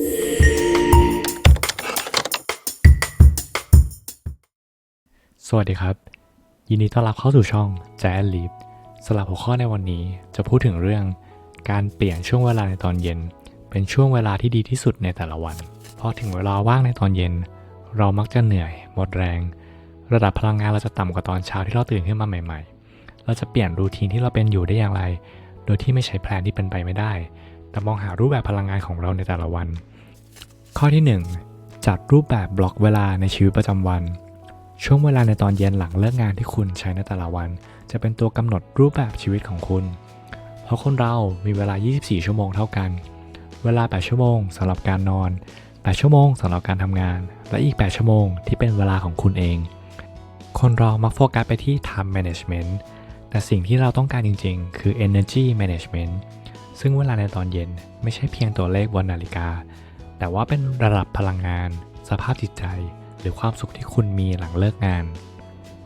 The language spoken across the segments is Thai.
สวัสดีครับ ยินดีต้อนรับเข้าสู่ช่อง j a z z l e a p สำหรับหัวข้อในวันนี้จะพูดถึงเรื่อง การเปลี่ยนช่วงเวลาในตอนเย็น เป็นช่วงเวลาที่ดีที่สุดในแต่ละวันพอถึงเวลาว่างในตอนเย็น เรามักจะเหนื่อย หมดแรง ระดับพลังงานเราจะต่ำกว่าตอนเช้าที่เราตื่นขึ้นมาใหม่ ๆ เราจะเปลี่ยนรูทีนที่เราเป็นอยู่ได้อย่างไร โดยที่ไม่ใช้แพลนที่เป็นไปไม่ได้ แต่มองหารูปแบบพลังงานของเราในแต่ละวัน ข้อที่ 1 จัดรูปแบบบล็อกเวลาในชีวิตประจำวัน ช่วงเวลาในตอนเย็นหลังเลิกงานที่คุณใช้ในแต่ละวัน จะเป็นตัวกำหนดรูปแบบชีวิตของคุณ เพราะคนเรามีเวลา 24 ชั่วโมงเท่ากัน เวลา 8 ชั่วโมงสำหรับการนอน 8 ชั่วโมงสำหรับการทำงาน และอีก 8 ชั่วโมงที่เป็นเวลาของคุณเอง คนเรามักโฟกัสไปที่ time management แต่สิ่งที่เราต้องการจริงๆ คือ energy management ซึ่งเวลาในตอนเย็นไม่ใช่เพียงตัวเลขบนนาฬิกา แต่ว่าเป็นระดับพลังงาน สภาพจิตใจ หรือความสุขที่คุณมีหลังเลิกงาน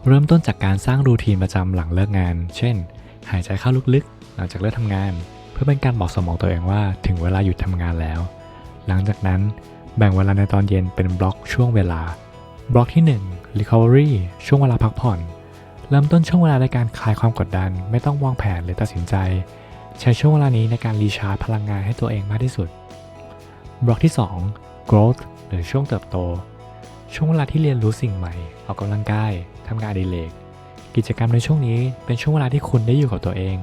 เริ่มต้นจากการสร้างรูทีนประจำหลังเลิกงาน เช่น หายใจเข้าลึกๆ หลังจากเลิกทำงาน เพื่อเป็นการบอกสมองตัวเองว่าถึงเวลาหยุดทำงานแล้ว หลังจากนั้นแบ่งเวลาในตอนเย็นเป็นบล็อกช่วงเวลา บล็อกที่ 1 recovery ช่วงเวลาพักผ่อน เริ่มต้นช่วงเวลาในการคลายความกดดัน ไม่ต้องวางแผนหรือตัดสินใจ ใช้ช่วงเวลานี้ในการรีชาร์จพลังงานให้ตัวเองมากที่สุด บล็อกที่ 2 growth หรือช่วงเติบโต ช่วงเวลาที่เรียนรู้สิ่งใหม่ ออกกำลังกาย ทำงานอดิเรก กิจกรรมในช่วงนี้เป็นช่วงเวลาที่คุณได้อยู่กับตัวเอง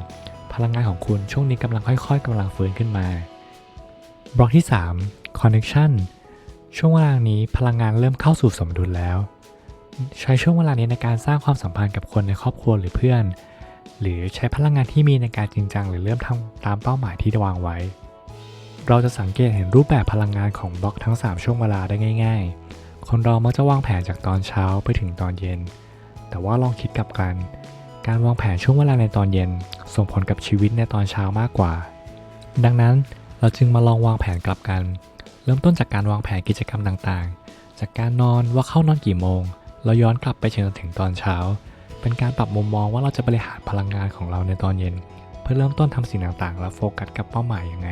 พลังงานของคุณช่วงนี้กำลังค่อยๆกำลังฟื้นขึ้นมา บล็อกที่ 3 connection ช่วงเวลานี้พลังงานเริ่มเข้าสู่สมดุลแล้ว ใช้ช่วงเวลานี้ในการสร้างความสัมพันธ์กับคนในครอบครัวหรือเพื่อน หรือใช้พลังงานที่มีในการจริงจัง หรือเริ่มทำตามเป้าหมายที่วางไว้ เราจะสังเกตเห็นรูปแบบพลังงานของบล็อกทั้ง 3 ช่วงเวลาได้ง่าย ๆ คนเรามักจะวางแผนจากตอนเช้าไปถึงตอนเย็น แต่ว่าลองคิดกลับกัน การวางแผนช่วงเวลาในตอนเย็น ส่งผลกับชีวิตในตอนเช้ามากกว่า ดังนั้นเราจึงมาลองวางแผนกลับกัน เริ่มต้นจากการวางแผนกิจกรรมต่างๆ จากการนอนว่าเข้านอนกี่โมง เราย้อนกลับไปจนถึงตอนเช้า เป็นการปรับมุมมองว่าเราจะบริหารพลังงานของเราในตอนเย็น เพื่อเริ่มต้นทำสิ่งต่างๆ และโฟกัสกับเป้าหมายยังไง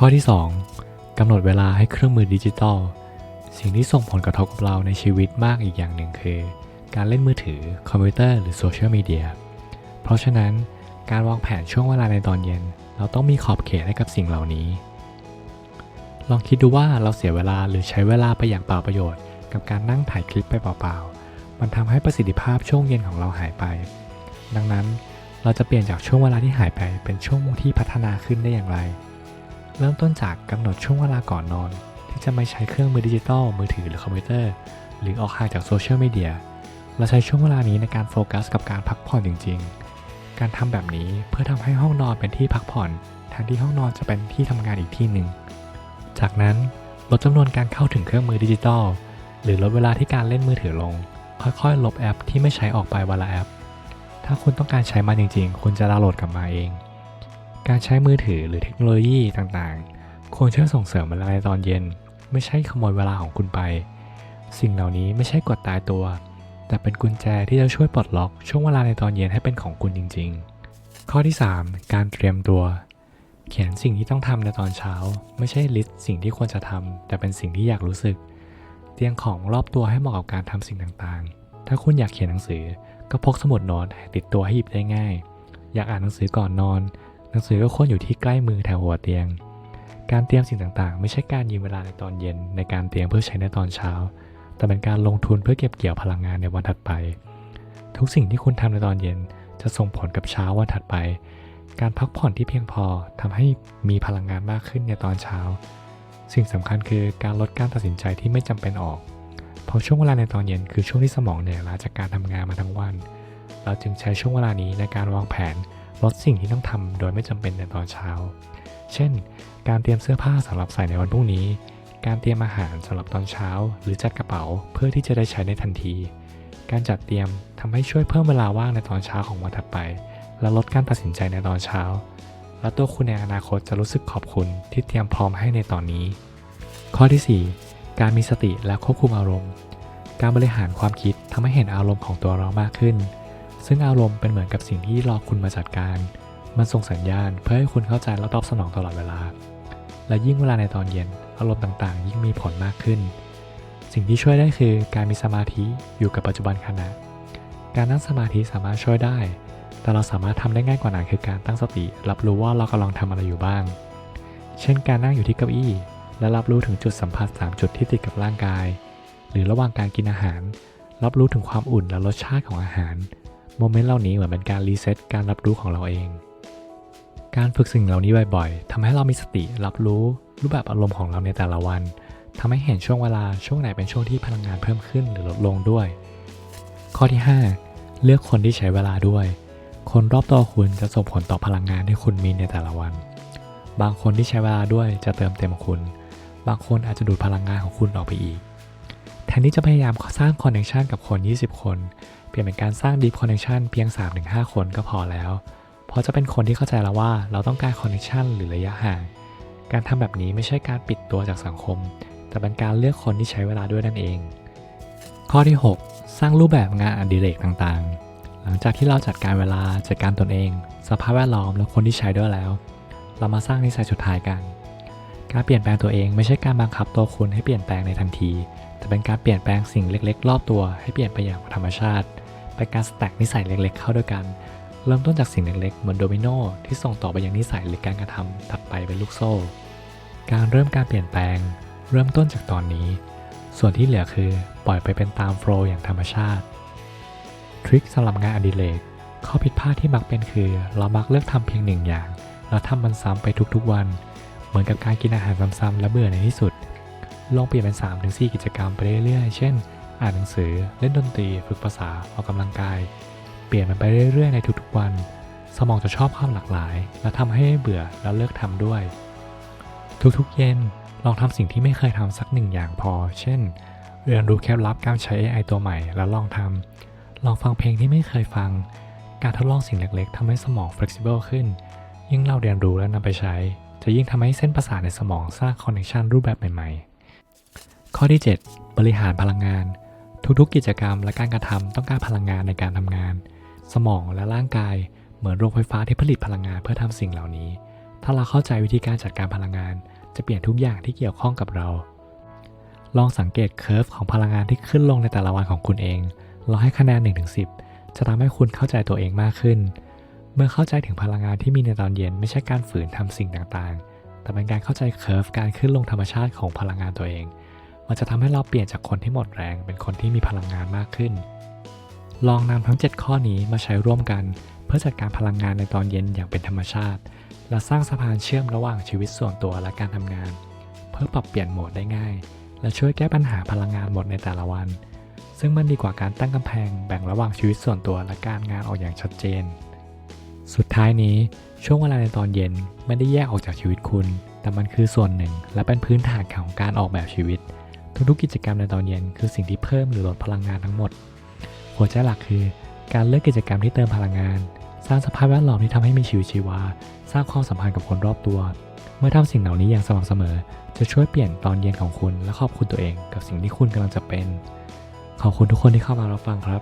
ข้อที่ 2กำหนดเวลาให้เครื่องมือดิจิตอล สิ่งที่ส่งผลกระทบกับเราในชีวิตมากอีกอย่างหนึ่งคือ การเล่นมือถือ คอมพิวเตอร์หรือโซเชียลมีเดีย เพราะฉะนั้นการวางแผนช่วงเวลาในตอนเย็น เราต้องมีขอบเขตให้กับสิ่งเหล่านี้ ลองคิดดูว่าเราเสียเวลาหรือใช้เวลาไปอย่างเปล่าประโยชน์ กับการนั่งถ่ายคลิปไปเปล่าๆ มันทำให้ประสิทธิภาพช่วงเย็นของเราหายไป ดังนั้นเราจะเปลี่ยนจากช่วงเวลาที่หายไปเป็นช่วงที่พัฒนาขึ้นได้อย่างไร เริ่มต้นจากกำหนดช่วงเวลาก่อนนอน ที่จะไม่ใช้เครื่องมือดิจิตอลมือถือหรือคอมพิวเตอร์ หรือออกห่างจากโซเชียลมีเดียเราใช้ช่วงเวลานี้ในการโฟกัสกับการพักผ่อนจริง ๆ การทำแบบนี้เพื่อทำให้ห้องนอนเป็นที่พักผ่อนแทนที่ห้องนอนจะเป็นที่ทำงานอีกที่หนึ่ง จากนั้นลดจำนวนการเข้าถึงเครื่องมือดิจิตอลหรือลดเวลาที่การเล่นมือถือลง ค่อยๆ ลบแอปที่ไม่ใช้ออกไปวันละแอป ถ้าคุณต้องการใช้มันจริง ๆ คุณจะดาวน์โหลดกลับมาเอง การใช้มือถือหรือเทคโนโลยีต่างๆ ควรช่วยส่งเสริมเวลาในตอนเย็น ไม่ใช่ขโมยเวลาของคุณไป สิ่งเหล่านี้ไม่ใช่กฎตายตัว แต่เป็นกุญแจที่จะช่วยปลดล็อกช่วงเวลาในตอนเย็นให้เป็นของคุณจริง ๆ ข้อที่ 3 การเตรียมตัว เขียนสิ่งที่ต้องทำในตอนเช้า ไม่ใช่ลิสต์สิ่งที่ควรจะทำแต่เป็นสิ่งที่อยากรู้สึก เตรียมของรอบตัวให้เหมาะกับการทำสิ่งต่างๆ ถ้าคุณอยากเขียนหนังสือ ก็พกสมุดโน้ตติดตัวให้หยิบได้ง่าย อยากอ่านหนังสือก่อนนอน นังสือก็ควรอยู่ที่ใกล้มือแถวหัวเตียง การเตรียมสิ่งต่างๆ ไม่ใช่การยืมเวลาในตอนเย็นในการเตรียมเพื่อใช้ในตอนเช้า แต่เป็นการลงทุนเพื่อเก็บเกี่ยวพลังงานในวันถัดไป ทุกสิ่งที่คุณทำในตอนเย็นจะส่งผลกับเช้าวันถัดไป การพักผ่อนที่เพียงพอทำให้มีพลังงานมากขึ้นในตอนเช้า สิ่งสำคัญคือการลดการตัดสินใจที่ไม่จำเป็นออกเพราะช่วงเวลาในตอนเย็นคือช่วงที่สมองเหนื่อยล้าจากการทำงานมาทั้งวัน เราจึงใช้ช่วงเวลานี้ในการวางแผน ลดสิ่งที่ต้องทำโดยไม่จำเป็นในตอนเช้า เช่น การเตรียมเสื้อผ้าสำหรับใส่ในวันพรุ่งนี้ การเตรียมอาหารสำหรับตอนเช้า หรือจัดกระเป๋าเพื่อที่จะได้ใช้ในทันที การจัดเตรียมทำให้ช่วยเพิ่มเวลาว่างในตอนเช้าของวันถัดไป และลดการตัดสินใจในตอนเช้า และตัวคุณในอนาคตจะรู้สึกขอบคุณที่เตรียมพร้อมให้ในตอนนี้ ข้อที่ 4 การมีสติและควบคุมอารมณ์ การบริหารความคิดทำให้เห็นอารมณ์ของตัวเรามากขึ้น ซึ่งอารมณ์เป็นเหมือนกับสิ่งที่รอคุณมาจัดการ มันส่งสัญญาณเพื่อให้คุณเข้าใจและตอบสนองตลอดเวลา และยิ่งเวลาในตอนเย็น อารมณ์ต่างๆ ยิ่งมีผลมากขึ้น สิ่งที่ช่วยได้คือการมีสมาธิอยู่กับปัจจุบันขณะ การนั่งสมาธิสามารถช่วยได้ แต่เราสามารถทำได้ง่ายกว่านั้นคือการตั้งสติ รับรู้ว่าเรากำลังทำอะไรอยู่บ้าง เช่น การนั่งอยู่ที่เก้าอี้ และรับรู้ถึงจุดสัมผัส 3 จุดที่ติดกับร่างกาย หรือระหว่างการกินอาหาร รับรู้ถึงความอุ่นและรสชาติของอาหาร โมเมนต์เหล่านี้เหมือนเป็นการรีเซ็ตการรับรู้ของเราเอง การฝึกสิ่งเหล่านี้บ่อยๆทำให้เรามีสติรับรู้รูปแบบอารมณ์ของเราในแต่ละวันทำให้เห็นช่วงเวลาช่วงไหนเป็นช่วงที่พลังงานเพิ่มขึ้นหรือลดลงด้วย ข้อที่ 5 เลือกคนที่ใช้เวลาด้วย คนรอบตัวคุณจะส่งผลต่อพลังงานที่คุณมีในแต่ละวัน บางคนที่ใช้เวลาด้วยจะเติมเต็มคุณ บางคนอาจจะดูดพลังงานของคุณออกไปอีก นที่จะพยายามสร้างคอนเน t ชันกับคน 20 คน เปลี่ยนเป็นการสร้าง Deep Connection เพียง 3-5 คนก็พอแล้ว เพราะจะเป็นคนที่เข้าใจแล้วว่าเราต้องการคอนเน t ชันหรือระยะห่าง การทำแบบนี้ไม่ใช่การปิดตัวจากสังคม แต่เป็นการเลือกคนที่ใช้เวลาด้วยนั่นเอง ข้อที่ 6 สร้างรูปแบบงานอดิเรกต่างๆ หลังจากที่เราจัดการเวลาจัดการตนเอง สภาพแวดล้อมและคนที่ใช้ด้วยแล้ว เรามาสร้างนิสัยสุดท้ายกัน การเปลี่ยนแปลงตัวเองไม่ใช่การบังคับตัวคุณให้เปลี่ยนแปลงในทันที แต่เป็นการเปลี่ยนแปลงสิ่งเล็ก ๆ รอบตัวให้เปลี่ยนไปอย่างธรรมชาติ เป็นการสแต็กนิสัยเล็ก ๆ เข้าด้วยกัน เริ่มต้นจากสิ่งเล็กๆเหมือนโดมิโนที่ส่งต่อไปยังนิสัยหรือการกระทำถัดไปเป็นลูกโซ่ การเริ่มการเปลี่ยนแปลง เริ่มต้นจากตอนนี้ ส่วนที่เหลือคือปล่อยไปเป็นตามโฟล์อย่างธรรมชาติ ทริคสำหรับงานอดิเรกข้อผิดพลาดที่มักเป็นคือ เรามักเลือกทำเพียงหนึ่งอย่าง แล้วทำมันซ้ำไปทุกๆวัน มือนกับการกินอาหารซ้ำๆและเบื่อในที่สุด ลองเปลี่ยนเป็น3-4กิจกรรมไปเรื่อยๆ เช่น อ่านหนังสือ เล่นดนตรี ฝึกภาษา ออกกำลังกาย เปลี่ยนมันไปเรื่อยๆ ในทุกๆวัน สมองจะชอบความหลากหลาย และทำให้ไม่เบื่อแล้วเลิกทำด้วย ทุกๆ เย็น ลองทำสิ่งที่ไม่เคยทำสักหนึ่งอย่างพอ เช่น เรียนรู้เคล็ดลับการใช้ AI ตัวใหม่ แล้วลองทำ ลองฟังเพลงที่ไม่เคยฟัง การทดลองสิ่งเล็กๆทำให้สมอง flexible ขึ้น ยิ่งเราเรียนรู้และนำไปใช้ จะยิ่งทำให้เส้นประสาทในสมองสร้างคอนเน t ชันรูปแบบใหม่ ๆ ข้อที่ 7 บริหารพลังงาน ทุกๆ กิจกรรมและการกระทำต้องการพลังงานในการทำงาน สมองและร่างกาย เหมือนโรงไฟฟ้าที่ผลิตพลังงานเพื่อทำสิ่งเหล่านี้ ถ้าเราเข้าใจวิธีการจัดการพลังงาน จะเปลี่ยนทุกอย่างที่เกี่ยวข้องกับเรา ลองสังเกตเคอร์ฟของพลังงานที่ขึ้นลงในแต่ละวันของคุณเอง เราให้คะแนน 1-10 จะทำให้คุณเข้าใจตัวเองมากขึ้น เมื่อเข้าใจถึงพลังงานที่มีในตอนเย็นไม่ใช่การฝืนทำสิ่งต่างๆ แต่เป็นการเข้าใจเคอร์ฟการขึ้นลงธรรมชาติของพลังงานตัวเอง มันจะทำให้เราเปลี่ยนจากคนที่หมดแรงเป็นคนที่มีพลังงานมากขึ้น ลองนำทั้ง 7 ข้อนี้มาใช้ร่วมกัน เพื่อจัดการพลังงานในตอนเย็นอย่างเป็นธรรมชาติ และสร้างสะพานเชื่อมระหว่างชีวิตส่วนตัวและการทำงาน เพื่อปรับเปลี่ยนโหมดได้ง่าย และช่วยแก้ปัญหาพลังงานหมดในแต่ละวัน ซึ่งมันดีกว่าการตั้งกำแพงแบ่งระหว่างชีวิตส่วนตัวและการงานออกอย่างชัดเจน สุดท้ายนี้ช่วงเวลาในตอนเย็นไม่ได้แยกออกจากชีวิตคุณ แต่มันคือส่วนหนึ่ง และเป็นพื้นฐานของการออกแบบชีวิต ทุกๆกิจกรรมในตอนเย็นคือสิ่งที่เพิ่มหรือลดพลังงานทั้งหมด หัวใจหลักคือ การเลือกกิจกรรมที่เติมพลังงาน สร้างสภาพแวดล้อมที่ทำให้มีชีวิตชีวา สร้างความสัมพันธ์กับคนรอบตัว เมื่อทำสิ่งเหล่านี้อย่างสม่ำเสมอ จะช่วยเปลี่ยนตอนเย็นของคุณและขอบคุณตัวเอง กับสิ่งที่คุณกำลังจะเป็น ขอบคุณทุกคนที่เข้ามารับฟังครับ